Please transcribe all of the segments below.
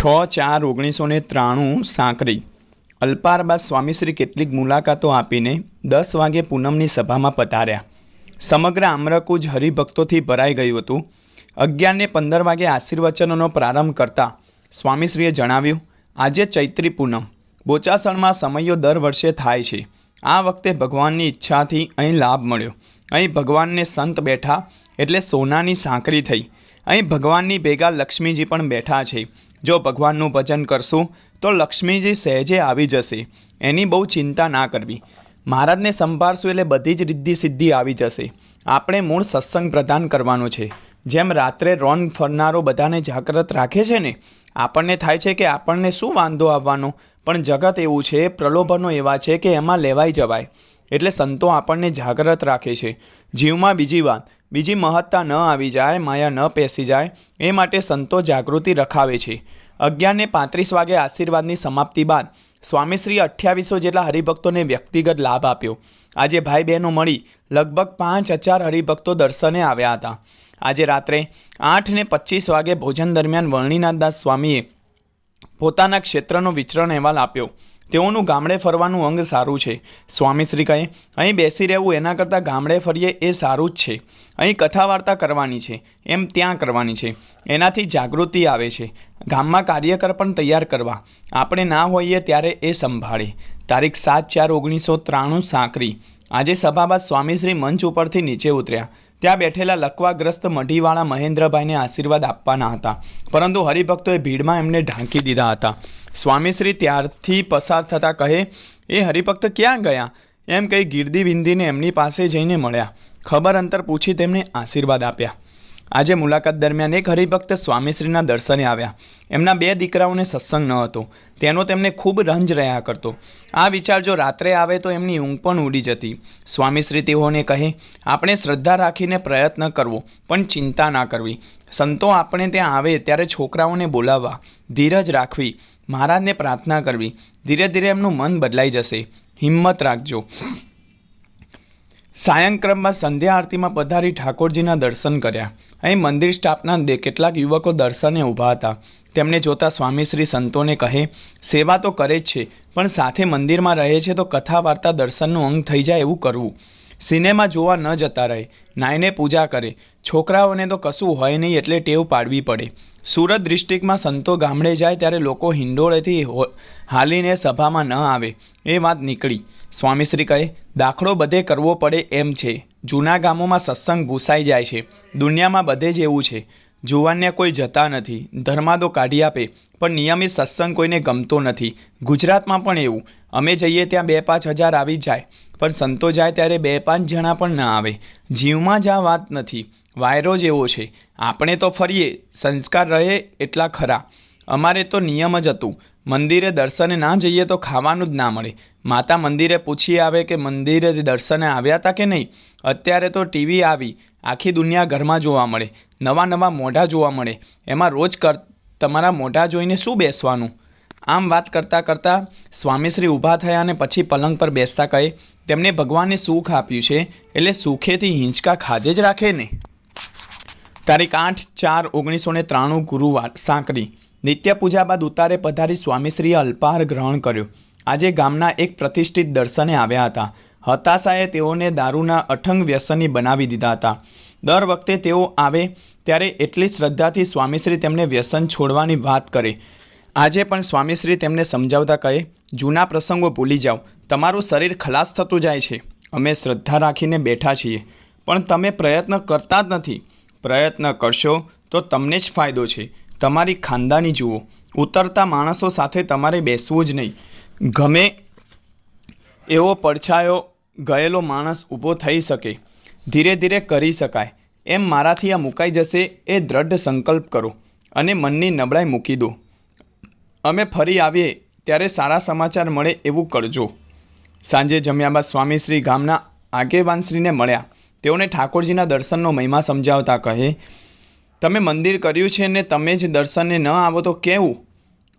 છ ચાર ઓગણીસો ને ત્રાણું સાંકરી અલ્પાર બાદ સ્વામીશ્રી કેટલીક મુલાકાતો આપીને દસ વાગે પૂનમની સભામાં પધાર્યા. સમગ્ર આમરકુજ હરિભક્તોથી ભરાઈ ગયું હતું. અગિયારને પંદર વાગે આશીર્વચનોનો પ્રારંભ કરતા સ્વામીશ્રીએ જણાવ્યું, આજે ચૈત્રી પૂનમ. બોચાસણમાં સમયો દર વર્ષે થાય છે. આ વખતે ભગવાનની ઈચ્છાથી અહીં લાભ મળ્યો. અહીં ભગવાનને સંત બેઠા એટલે સોનાની સાંકરી થઈ. અહીં ભગવાનની ભેગા લક્ષ્મીજી પણ બેઠા છે. જો ભગવાનનું ભજન કરશું, તો લક્ષ્મીજી સહેજે આવી જશે. એની બહુ ચિંતા ના કરવી. મહારાજને સંભાળશું એટલે બધી જ રિદ્ધિ સિદ્ધિ આવી જશે. આપણે મૂળ સત્સંગ પ્રદાન કરવાનો છે. જેમ રાત્રે રોન ફરનારો બધાને જાગૃત રાખે છે ને, આપણને થાય છે કે આપણને શું વાંધો આવવાનો. પણ જગત એવું છે, પ્રલોભનો એવા છે કે એમાં લેવાઈ જવાય. એટલે સંતો આપણને જાગૃત રાખે છે. જીવમાં બીજી વાત બીજી મહત્તા ન આવી જાય, માયા ન પેસી જાય, એ માટે સંતો જાગૃતિ રખાવે છે. અગિયારને પાંત્રીસ વાગે આશીર્વાદની સમાપ્તિ બાદ સ્વામીશ્રી અઠ્યાવીસો જેટલા હરિભક્તોને વ્યક્તિગત લાભ આપ્યો. આજે ભાઈ બહેનો મળી લગભગ પાંચ હજાર હરિભક્તો દર્શને આવ્યા હતા. આજે રાત્રે આઠ ને પચીસ વાગે ભોજન દરમિયાન વર્ણિનાથદાસ સ્વામીએ પોતાના ક્ષેત્રનો વિચરણ અહેવાલ આપ્યો. તેઓનું ગામડે ફરવાનું અંગ સારું છે. સ્વામીશ્રી કહે, અહીં બેસી રહેવું એના કરતાં ગામડે ફરીએ એ સારું જ છે. અહીં કથા વાર્તા કરવાની છે, એમ ત્યાં કરવાની છે. એનાથી જાગૃતિ આવે છે. ગામમાં કાર્યકર પણ તૈયાર કરવા. આપણે ના હોઈએ ત્યારે એ સંભાળે. તારીખ સાત ચાર ઓગણીસો ત્રાણું સાંકરી આજે સભા બાદ સ્વામીશ્રી મંચ ઉપરથી નીચે ઉતર્યા. ત્યાં બેઠેલા લકવાગ્રસ્ત મઢીવાળા મહેન્દ્રભાઈને આશીર્વાદ આપવાના હતા. પરંતુ હરિભક્તોએ ભીડમાં એમને ઢાંકી દીધા હતા. સ્વામીશ્રી ત્યારથી પસાર થતાં કહે, એ હરિભક્ત ક્યાં ગયા? એમ કહી ગીરદી બિંદીને એમની પાસે જઈને મળ્યા. ખબર અંતર પૂછી તેમને આશીર્વાદ આપ્યા. આજે મુલાકાત દરમિયાન એક હરિભક્ત સ્વામીશ્રીના દર્શને આવ્યા. એમના બે દીકરાઓને સત્સંગ ન હતો. તેનો તેમને ખૂબ રંજ રહ્યા કરતો. આ વિચાર જો રાત્રે આવે તો એમની ઊંઘ પણ ઉડી જતી. સ્વામીશ્રી તેઓને કહે, આપણે શ્રદ્ધા રાખીને પ્રયત્ન કરવો, પણ ચિંતા ના કરવી. સંતો આપણે ત્યાં આવે ત્યારે છોકરાઓને બોલાવવા. ધીરજ રાખવી. મહારાજને પ્રાર્થના કરવી. ધીરે ધીરે એમનું મન બદલાઈ જશે. હિંમત રાખજો. સાયંક્રમમાં સંધ્યા આરતીમાં પધારી ઠાકોરજીના દર્શન કર્યા. અહીં મંદિર સ્ટાફના કેટલાક યુવકો દર્શને ઊભા હતા. તેમને જોતા સ્વામીશ્રી સંતોને કહે, સેવા તો કરે જ છે, પણ સાથે મંદિરમાં રહે છે તો કથા વાર્તા દર્શનનું અંગ થઈ જાય એવું કરવું. સિનેમા જોવા ન જતા રહે. નાઈને પૂજા કરે. છોકરાઓને તો કશું હોય નહીં એટલે ટેવ પાડવી પડે. સુરત ડિસ્ટ્રિક્ટમાં સંતો ગામડે જાય ત્યારે લોકો હિંડોળેથી હાલીને સભામાં ન આવે. એ વાત નીકળી. સ્વામીશ્રી કહે, દાખલો બધે કરવો પડે એમ છે. જૂના ગામોમાં સત્સંગ ભૂસાઈ જાય છે. દુનિયામાં બધે જ એવું છે. જુવાનને કોઈ જતા નથી. ધર્માદો કાઢી આપે. પણ નિયમિત સત્સંગ કોઈને ગમતો નથી. ગુજરાતમાં પણ એવું. અમે જઈએ ત્યાં બે પાંચ હજાર આવી જાય. પણ સંતો જાય ત્યારે બે પાંચ જણા પણ ના આવે. જીવમાં જ આ વાત નથી. વાયરો જ એવો છે. આપણે તો ફરીએ. સંસ્કાર રહે એટલા ખરા. અમારે તો નિયમ જ હતું. મંદિરે દર્શને ના જઈએ તો ખાવાનું જ ના મળે. માતા મંદિરે પૂછી આવે કે મંદિરે દર્શને આવ્યા હતા કે નહીં? અત્યારે તો ટીવી આવી. આખી દુનિયા ઘરમાં જોવા મળે. નવા નવા મોઢા જોવા મળે. એમાં રોજ કર, તમારા મોઢા જોઈને શું બેસવાનું? આમ વાત કરતાં કરતાં સ્વામીશ્રી ઊભા થયા અને પછી પલંગ પર બેસતા કહે, તેમને ભગવાને સુખ આપ્યું છે, એટલે સુખેથી હિંચકા ખાધે જ રાખે ને? તારીખ આઠ ચાર ઓગણીસો ને ત્રાણું ગુરુવાર સાંકરી નિત્ય પૂજા બાદ ઉતારે પધારી સ્વામીશ્રીએ અલ્પાહાર ગ્રહણ કર્યો. આજે ગામના એક પ્રતિષ્ઠિત દર્શને આવ્યા હતા. હતાશાએ તેઓને દારૂના અઠંગ વ્યસની બનાવી દીધા હતા. દર વખતે તેઓ આવે ત્યારે એટલી શ્રદ્ધાથી સ્વામીશ્રી તેમને વ્યસન છોડવાની વાત કરે. આજે પણ સ્વામીશ્રી તેમને સમજાવતા કહે, જૂના પ્રસંગો ભૂલી જાઓ. તમારું શરીર ખલાસ થતું જાય છે. અમે શ્રદ્ધા રાખીને બેઠા છીએ. પણ તમે પ્રયત્ન કરતા જ નથી. પ્રયત્ન કરશો તો તમને જ ફાયદો છે. તમારી ખાનદાની જુઓ. ઉતરતા માણસો સાથે તમારે બેસવું જ નહીં. ગમે એવો પડછાયો ગયેલો માણસ ઊભો થઈ શકે. ધીરે ધીરે કરી શકાય. એમ મારાથી આ મુકાઈ જશે એ દ્રઢ સંકલ્પ કરો અને મનની નબળાઈ મૂકી દો. અમે ફરી આવીએ ત્યારે સારા સમાચાર મળે એવું કરજો સાંજે જમ્યા બાદ સ્વામીશ્રી ગામના આગેવાનશ્રીને મળ્યા. તેઓને ઠાકોરજીના દર્શનનો મહિમા સમજાવતા કહે, તમે મંદિર કર્યું છે ને તમે જ દર્શનને ન આવો તો કેવું?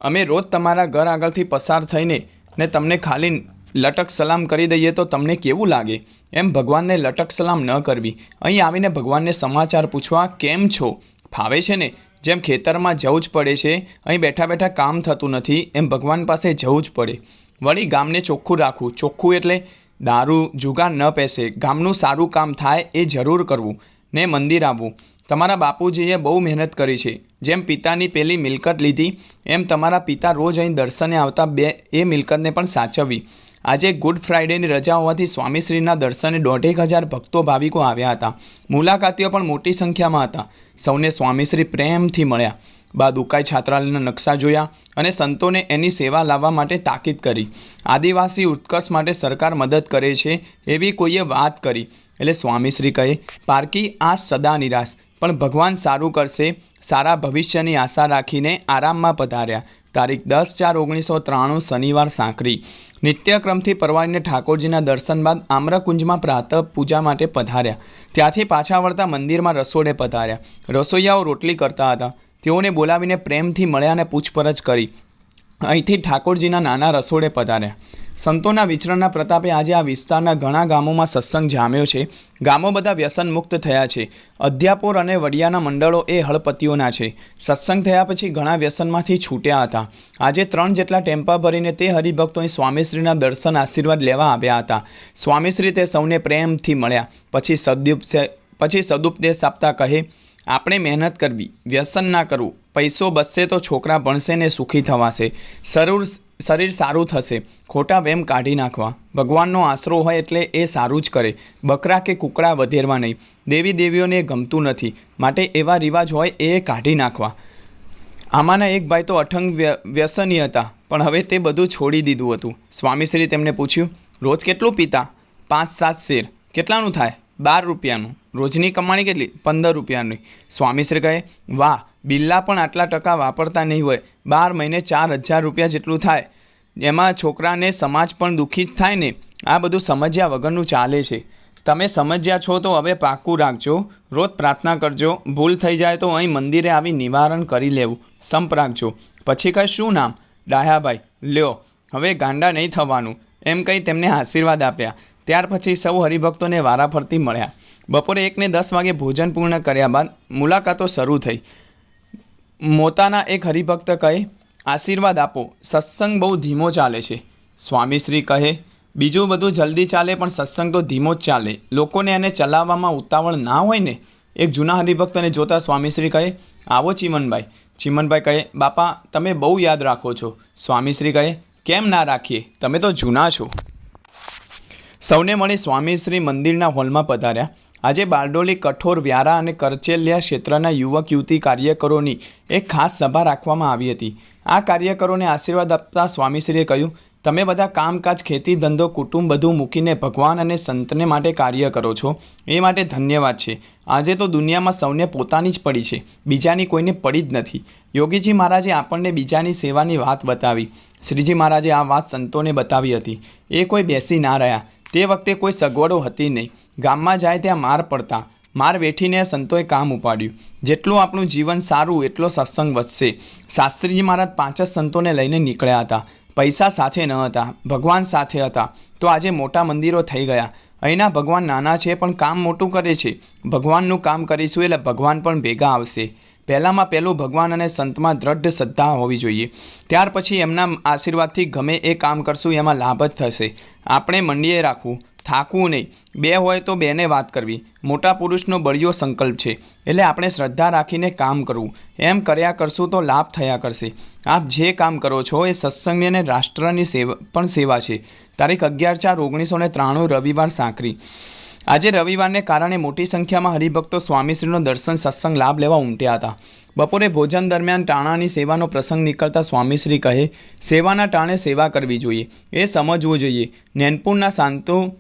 અમે રોજ તમારા ઘર આગળથી પસાર થઈને ને તમને ખાલી લટક સલામ કરી દઈએ તો તમને કેવું લાગે? એમ ભગવાનને લટક સલામ ન કરવી. અહીં આવીને ભગવાનને સમાચાર પૂછવા, કેમ છો? ફાવે છે ને? જેમ ખેતરમાં જવું જ પડે છે, અહીં બેઠા બેઠા કામ થતું નથી, એમ ભગવાન પાસે જવું જ પડે. વળી ગામને ચોખ્ખું રાખવું. ચોખ્ખું એટલે દારૂ જુગાર ન પેસે. ગામનું સારું કામ થાય એ જરૂર કરવું ને મંદિર આવવું. તમારા બાપુજીએ બહુ મહેનત કરી છે. જેમ પિતાની પેલી મિલકત લીધી, એમ તમારા પિતા રોજ અહીં દર્શને આવતા બે એ મિલકતને પણ સાચવવી આજે ગુડ ફ્રાઇડેની રજા હોવાથી સ્વામીશ્રીના દર્શને દોઢેક હજાર ભક્તો ભાવિકો આવ્યા હતા. મુલાકાતીઓ પણ મોટી સંખ્યામાં હતા. સૌને સ્વામીશ્રી પ્રેમથી મળ્યા. બાદ ઉકાઈ છાત્રાલયના નકશા જોયા અને સંતોને એની સેવા લાવવા માટે તાકીદ કરી. આદિવાસી ઉત્કર્ષ માટે સરકાર મદદ કરે છે એવી કોઈએ વાત કરી. એટલે સ્વામીશ્રી કહે, પારકી આ સદા નિરાશ. પણ ભગવાન સારું કરશે. સારા ભવિષ્યની આશા રાખીને આરામમાં પધાર્યા. તારીખ દસ ચાર ઓગણીસો ત્રાણું શનિવાર સાંકરી નિત્યક્રમથી પરવારીને ઠાકોરજીના દર્શન બાદ આમ્રકુંજમાં પ્રાતઃ પૂજા માટે પધાર્યા. ત્યાંથી પાછા વળતા મંદિરમાં રસોડે પધાર્યા. રસોઈયાઓ રોટલી કરતા હતા. તેઓને બોલાવીને પ્રેમથી મળ્યા અને પૂછપરછ કરી. અહીંથી ઠાકોરજીના નાના રસોડે પધાર્યા. સંતોના વિચરણના પ્રતાપે આજે આ વિસ્તારના ઘણા ગામોમાં સત્સંગ જામ્યો છે. ગામો બધા વ્યસન મુક્ત થયા છે. અધ્યાપોર અને વડિયાના મંડળો એ હળપતિઓના છે. સત્સંગ થયા પછી ઘણા વ્યસનમાંથી છૂટ્યા હતા. આજે ત્રણ જેટલા ટેમ્પા ભરીને તે હરિભક્તો અહીં સ્વામીશ્રીના દર્શન આશીર્વાદ લેવા આવ્યા હતા. સ્વામીશ્રી તે સૌને પ્રેમથી મળ્યા. પછી સદુપ પછી સદુપદેશ આપતા કહે આપણે મહેનત કરવી, વ્યસન ના કરવું, પૈસો બચશે તો છોકરા ભણશે ને સુખી થવાશે, શરૂર, શરીર સારું થશે, ખોટા વેમ કાઢી નાખવા. ભગવાનનો આશરો હોય એટલે એ સારું જ કરે. બકરા કે કુકડા વધેરવા નહીં. દેવી દેવીઓને ગમતું નથી. માટે એવા રિવાજ હોય એ કાઢી નાખવા. આમાંના એક ભાઈ તો અઠંગ વ્ય- વ્યસની હતા, પણ હવે તે બધું છોડી દીધું હતું. સ્વામીશ્રી તેમને પૂછ્યું, રોજ કેટલું પીતા? પાંચ સાત શેર. કેટલાનું થાય? બાર રૂપિયાનું. રોજની કમાણી કેટલી? પંદર રૂપિયાની. સ્વામીશ્રી કહે, વાહ, બિલ્લા પણ આટલા ટકા વાપરતા નહીં હોય. બાર મહિને ચાર હજાર રૂપિયા જેટલું થાય. એમાં છોકરાને સમાજ પણ દુઃખી જ થાય ને. આ બધું સમજ્યા વગરનું ચાલે છે. તમે સમજ્યા છો તો હવે પાક્કું રાખજો. રોજ પ્રાર્થના કરજો. ભૂલ થઈ જાય તો અહીં મંદિરે આવી નિવારણ કરી લેવું. સંપ રાખજો. પછી કહે, શું નામ? ડાહ્યાભાઈ. લ્યો, હવે ગાંડા નહીં થવાનું. એમ કહી તેમને આશીર્વાદ આપ્યા. ત્યાર પછી સૌ હરિભક્તોને વારાફરતી મળ્યા. બપોરે એકને દસ વાગે ભોજન પૂર્ણ કર્યા બાદ મુલાકાતો શરૂ થઈ. મોતાના એક હરિભક્ત કહે, આશીર્વાદ આપો. સત્સંગ બહુ ધીમો ચાલે છે. સ્વામીશ્રી કહે, બીજું બધું જલ્દી ચાલે પણ સત્સંગ તો ધીમો જ ચાલે. લોકોને એને ચલાવવામાં ઉતાવળ ના હોય ને? એક જૂના હરિભક્તને જોતા સ્વામીશ્રી કહે, આવો ચીમનભાઈ. ચીમનભાઈ કહે, બાપા, તમે બહુ યાદ રાખો છો. સ્વામીશ્રી કહે, કેમ ના રાખીએ? તમે તો જૂના છો. સૌને મળી સ્વામીશ્રી મંદિરના હોલમાં પધાર્યા. આજે બારડોલી, કઠોર, વ્યારા અને કરચેલિયા ક્ષેત્રના યુવક, યુવતી કાર્યકરોની એક ખાસ સભા રાખવામાં આવી હતી. આ કાર્યકરોને આશીર્વાદ આપતા સ્વામીશ્રીએ કહ્યું, તમે બધા કામકાજ, ખેતી, ધંધો, કુટુંબ બધું મૂકીને ભગવાન અને સંતને માટે કાર્ય કરો છો. એ માટે ધન્યવાદ છે. આજે તો દુનિયામાં સૌને પોતાની જ પડી છે. બીજાની કોઈને પડી જ નથી. યોગીજી મહારાજે આપણને બીજાની સેવાની વાત બતાવી. શ્રીજી મહારાજે આ વાત સંતોને બતાવી હતી. એ કોઈ બેસી ના રહ્યા. તે વખતે કોઈ સગવડો હતી નહીં. ગામમાં જાય ત્યાં માર પડતા. માર વેઠીને સંતોએ કામ ઉપાડ્યું. જેટલું આપણું જીવન સારું, એટલો સત્સંગ વધશે. શાસ્ત્રીજી મહારાજ પાંચ જ સંતોને લઈને નીકળ્યા હતા. પૈસા સાથે ન હતા, ભગવાન સાથે હતા. તો આજે મોટા મંદિરો થઈ ગયા. અહીંના ભગવાન નાના છે, પણ કામ મોટું કરે છે. ભગવાનનું કામ કરીશું એટલે ભગવાન પણ ભેગા આવશે. પહેલાંમાં પહેલું ભગવાન અને સંતમાં દ્રઢ શ્રદ્ધા હોવી જોઈએ. ત્યાર પછી એમના આશીર્વાદથી ગમે એ કામ કરશું, એમાં લાભ જ થશે. આપણે મંડીએ રાખવું, થાકવું નહીં. બે હોય તો બેને વાત કરવી. મોટા પુરુષનો બળિયો સંકલ્પ છે. એટલે આપણે શ્રદ્ધા રાખીને કામ કરવું. એમ કર્યા કરશું તો લાભ થયા કરશે. આપ જે કામ કરો છો એ સત્સંગની અને રાષ્ટ્રની સેવા, પણ સેવા છે. તારીખ અગિયાર ચાર ઓગણીસો ને ત્રાણું રવિવાર સાંકરી આજે રવિવારને કારણે મોટી સંખ્યામાં હરિભક્તો સ્વામીશ્રીનો દર્શન, સત્સંગ, લાભ લેવા ઉમટ્યા હતા. બપોરે ભોજન દરમિયાન ટાણાની સેવાનો પ્રસંગ નીકળતા સ્વામીશ્રી કહે, સેવાના ટાણે સેવા કરવી જોઈએ. એ સમજવું જોઈએ. નેનપુરના શાંતુ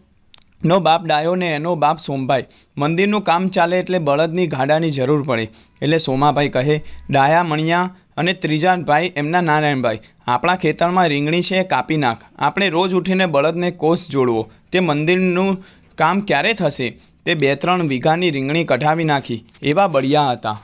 નો બાપ ડાયો ને એનો બાપ સોમભાઈ. મંદિરનું કામ ચાલે એટલે બળદની ગાડાની જરૂર પડે. એટલે સોમાભાઈ કહે, ડાયા, મણિયા અને ત્રીજા ભાઈ એમના નારાયણભાઈ. આપણા ખેતરમાં રીંગણી છે એ કાપી નાખ. આપણે રોજ ઉઠીને બળદને કોષ જોડવો. તે મંદિરનું કામ ક્યારે થશે? તે બે ત્રણ વીઘાની રીંગણી કઢાવી નાખી. એવા બળિયા હતા.